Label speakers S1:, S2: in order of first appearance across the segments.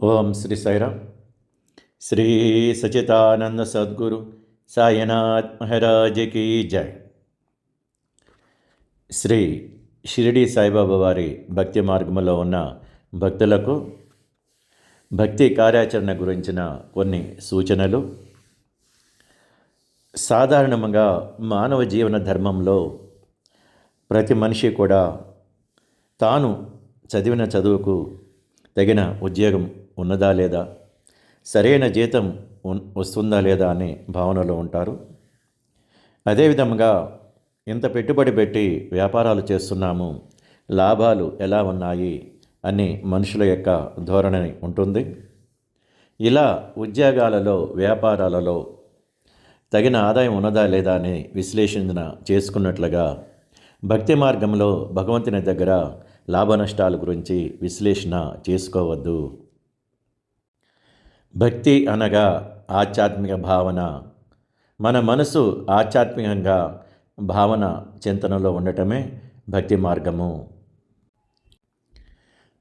S1: ఓం శ్రీ సాయిరామ్. శ్రీ సచితానంద సద్గురు సాయినాథ్ మహారాజకి జై. శ్రీ షిరిడి సాయిబాబా వారి భక్తి మార్గంలో ఉన్న భక్తులకు భక్తి కార్యాచరణ గురించిన కొన్ని సూచనలు. సాధారణంగా మానవ జీవన ధర్మంలో ప్రతి మనిషి కూడా తాను చదివిన చదువుకు తగిన ఉద్యోగం ఉన్నదా లేదా? సరైన జీతం వస్తుందా లేదా అనే భావనలో ఉంటారు. అదేవిధంగా ఇంత పెట్టుబడి పెట్టి వ్యాపారాలు చేస్తున్నాము లాభాలు ఎలా ఉన్నాయి అని మనుషుల యొక్క ధోరణి ఉంటుంది. ఇలా ఉద్యోగాలలో వ్యాపారాలలో తగిన ఆదాయం ఉన్నదా లేదా అని విశ్లేషణ చేసుకున్నట్లుగా భక్తి మార్గంలో భగవంతుని దగ్గర లాభ నష్టాల గురించి విశ్లేషణ చేసుకోవద్దు. భక్తి అనగా ఆధ్యాత్మిక భావన. మన మనసు ఆధ్యాత్మికంగా భావన చింతనలో ఉండటమే భక్తి మార్గము.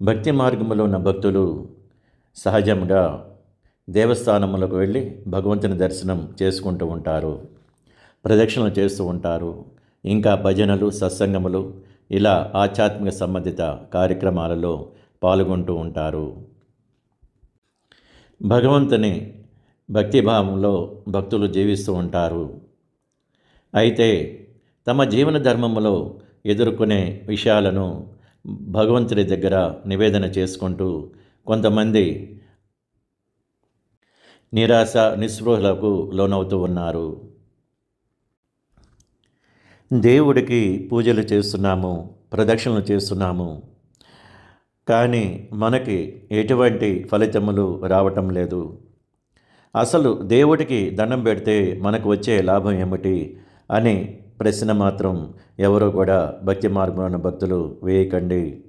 S1: భక్తి మార్గంలో ఉన్న భక్తులు సహజంగా దేవస్థానములకు వెళ్ళి భగవంతుని దర్శనం చేసుకుంటూ ఉంటారు ప్రదక్షిణలు చేస్తూ ఉంటారు ఇంకా భజనలు సత్సంగములు ఇలా ఆధ్యాత్మిక సంబంధిత కార్యక్రమాలలో పాల్గొంటూ ఉంటారు. భగవంతుని భక్తిభావంలో భక్తులు జీవిస్తూ ఉంటారు. అయితే తమ జీవన ధర్మంలో ఎదుర్కొనే విషయాలను భగవంతుడి దగ్గర నివేదన చేసుకుంటూ కొంతమంది నిరాశ నిస్పృహలకు లోనవుతూ ఉన్నారు. దేవుడికి పూజలు చేస్తున్నాము ప్రదక్షిణలు చేస్తున్నాము. కానీ మనకి ఎటువంటి ఫలితములు రావటం లేదు. అసలు దేవుడికి దండం పెడితే మనకు వచ్చే లాభం ఏమిటి అని ప్రశ్న మాత్రం ఎవరో కూడా భక్తి మార్గంలోని భక్తులు వేయకండి.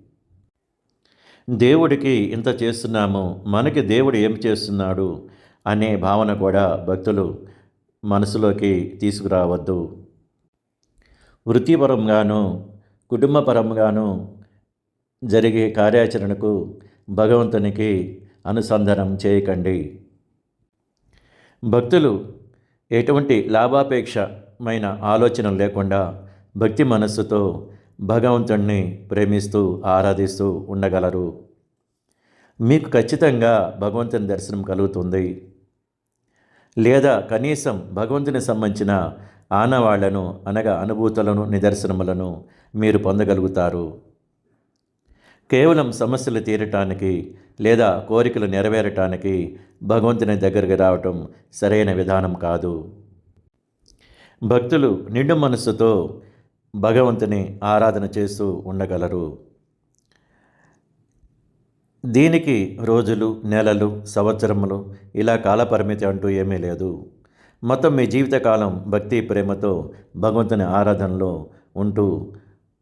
S1: దేవుడికి ఇంత చేస్తున్నాము మనకి దేవుడు ఏమి చేస్తున్నాడు అనే భావన కూడా భక్తులు మనసులోకి తీసుకురావద్దు. వృత్తిపరంగాను కుటుంబపరంగాను జరిగే కార్యాచరణకు భగవంతునికి అనుసంధానం చేయకండి. భక్తులు ఎటువంటి లాభాపేక్షమైన ఆలోచన లేకుండా భక్తి మనస్సుతో భగవంతుణ్ణి ప్రేమిస్తూ ఆరాధిస్తూ ఉండగలరు. మీకు ఖచ్చితంగా భగవంతుని దర్శనం కలుగుతుంది. లేదా కనీసం భగవంతుని సంబంధించిన ఆనవాళ్ళను అనగా అనుభూతులను నిదర్శనములను మీరు పొందగలుగుతారు. కేవలం సమస్యలు తీరటానికి లేదా కోరికలు నెరవేరటానికి భగవంతుని దగ్గరికి రావటం సరైన విధానం కాదు. భక్తులు నిండు మనస్సుతో భగవంతుని ఆరాధన చేస్తూ ఉండగలరు. దీనికి రోజులు నెలలు సంవత్సరములు ఇలా కాలపరిమితి అంటూ ఏమీ లేదు. మొత్తం మీ జీవితకాలం భక్తి ప్రేమతో భగవంతుని ఆరాధనలో ఉంటూ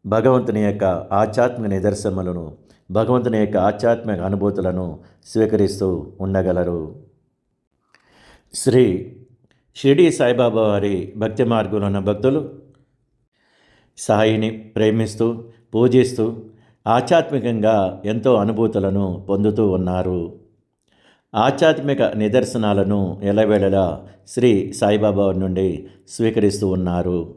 S1: భగవంతుని యొక్క ఆధ్యాత్మిక నిదర్శనలను భగవంతుని యొక్క ఆధ్యాత్మిక అనుభూతులను స్వీకరిస్తూ ఉండగలరు. శ్రీ షిరిడి సాయిబాబా వారి భక్తి మార్గంలో ఉన్న భక్తులు సాయిని ప్రేమిస్తూ పూజిస్తూ ఆధ్యాత్మికంగా ఎంతో అనుభూతులను పొందుతూ ఉన్నారు. ఆధ్యాత్మిక నిదర్శనాలను ఎలవేళలా శ్రీ సాయిబాబా నుండి స్వీకరిస్తూ ఉన్నారు.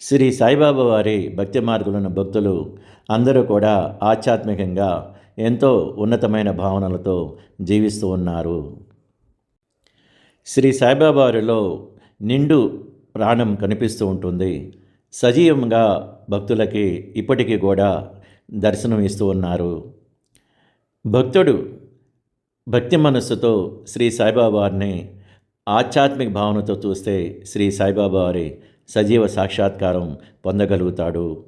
S1: శ్రీ సాయిబాబా వారి భక్తి మార్గులున్న భక్తులు అందరూ కూడా ఆధ్యాత్మికంగా ఎంతో ఉన్నతమైన భావనలతో జీవిస్తూ ఉన్నారు. శ్రీ సాయిబాబా వారిలో నిండు ప్రాణం కనిపిస్తూ ఉంటుంది. సజీవంగా భక్తులకి ఇప్పటికీ కూడా దర్శనం ఇస్తూ ఉన్నారు. భక్తుడు భక్తి మనస్సుతో శ్రీ సాయిబాబా వారిని ఆధ్యాత్మిక భావనతో చూస్తే శ్రీ సాయిబాబా వారి సజీవ సాక్షాత్కారం పొందగలుగుతాడు.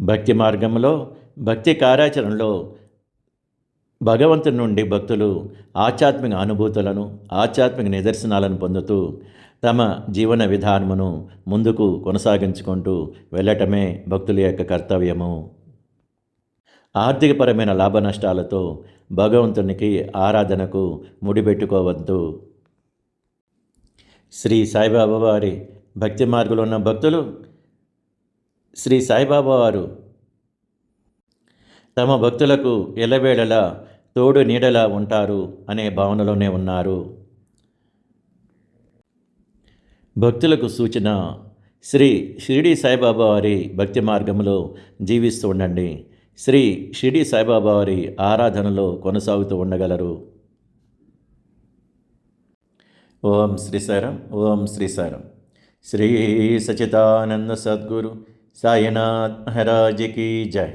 S1: భక్తి మార్గంలో భక్తి కార్యాచరణలో భగవంతుని నుండి భక్తులు ఆధ్యాత్మిక అనుభూతులను ఆధ్యాత్మిక నిదర్శనాలను పొందుతూ తమ జీవన విధానమును ముందుకు కొనసాగించుకుంటూ వెళ్ళటమే భక్తుల యొక్క కర్తవ్యము. ఆర్థికపరమైన లాభ నష్టాలతో భగవంతునికి ఆరాధనకు ముడిపెట్టుకోవద్దు. శ్రీ సాయిబాబా వారి భక్తి మార్గంలో ఉన్న భక్తులు శ్రీ సాయిబాబా వారు తమ భక్తులకు ఎలవేళలా తోడు నీడలా ఉంటారు అనే భావనలోనే ఉన్నారు. భక్తులకు సూచన శ్రీ షిరిడి సాయిబాబా వారి భక్తి మార్గంలో జీవిస్తూ ఉండండి. శ్రీ షిరిడి సాయిబాబా వారి ఆరాధనలో కొనసాగుతూ ఉండగలరు. ఓం శ్రీసారం ఓం శ్రీసారం శ్రీ సచితానంద సద్గురు సాయినాథ్ మహారాజ్ కీ జై